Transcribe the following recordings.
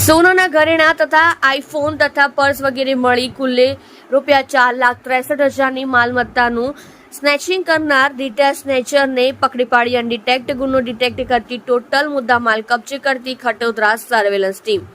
સોનાના ઘરેણા તથા આઈફોન તથા પર્સ વગેરે મળી કુલ્લે રૂપિયા ચાર લાખ ત્રેસઠ હજારની માલમત્તાનું સ્નેચિંગ કરનાર ડિટેલ સ્નેચરને પકડી પાડી અનડિટેક્ટ ગુનો ડિટેક્ટ કરતી ટોટલ મુદ્દામાલ કબજે કરતી Khatodara surveillance team.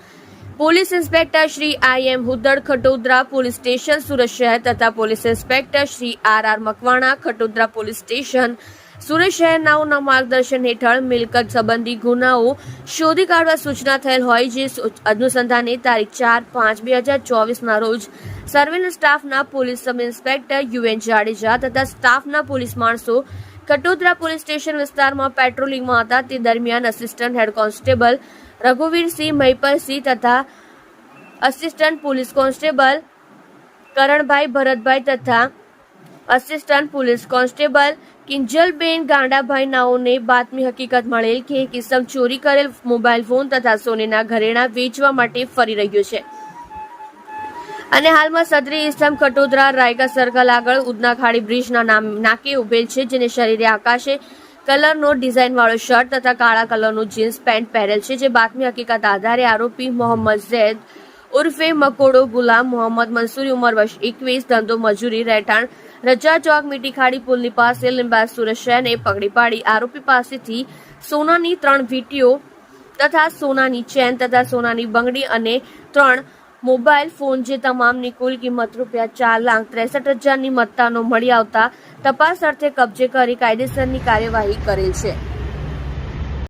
Police inspector Shri I M Hudad, Khatodara police station Surat શહેર તથા police inspector Shri R R Makwana, Khatodara police station Surat શહેરનાઓના માર્ગદર્શન હેઠળ મિલકત સંબંધી ગુનાઓ શોધી કાઢવા સૂચના થયેલ હોય જે અનુસંધાનની અનુસંધાને તારીખ ચાર પાંચ બે હજાર ચોવીસના રોજ સર્વેલન્સ સ્ટાફના police sub inspector UN Jadeja તથા સ્ટાફના પોલીસ માણસો કટોદરા પોલીસ સ્ટેશન વિસ્તારમાં પેટ્રોલિંગમાં હતા. તે દરમિયાન assistant head constable Raghuvirsinh Mahipalsinh તથા assistant police constable Karanbhai Bharatbhai તથા assistant police constable Kinjalben Gandabhai નાઓને બાતમી હકીકત મળેલ કે કિસમ ચોરી કરેલ મોબાઈલ ફોન તથા સોનેના ઘરેણા વેચવા માટે ફરી રહ્યો છે. અને હાલમાં સદરી ઇસમ કટોદરા રાયગા સર્કલ આગળ ઉદના ખાડી બ્રિજના નામ નાકે ઉભેલ છે, જેને શરીરે આકાશે કલરનો ડિઝાઇન વાળો શર્ટ તથા કાળા કલરનું જીન્સ પેન્ટ પહેરેલ છે, જે બાતમી હકીકત આધારે આરોપી મોહમ્મદ ઝૈદ ઉર્ફે મકોડો ગુલામ મોહમ્મદ મંસૂરી ઉંમર વર્ષ એકવીસ, ધંધો મજૂરી, રહેઠાણ, રજા ચોક, મીઠી ખાડી, પુલની પાસે લીંબાદ સુરેશને પકડી પાડી. આરોપી પાસેથી સોનાની ત્રણ વીટીઓ તથા સોનાની ચેન તથા સોનાની બંગડી અને ત્રણ મોબાઈલ ફોન જે તમામની કુલ કિંમત રૂપિયા ચાર લાખ ત્રેસઠ હજારની મત્તાનો મળી આવતા તપાસ અર્થે કબજે કરી કાયદેસરની કાર્યવાહી કરેલ છે.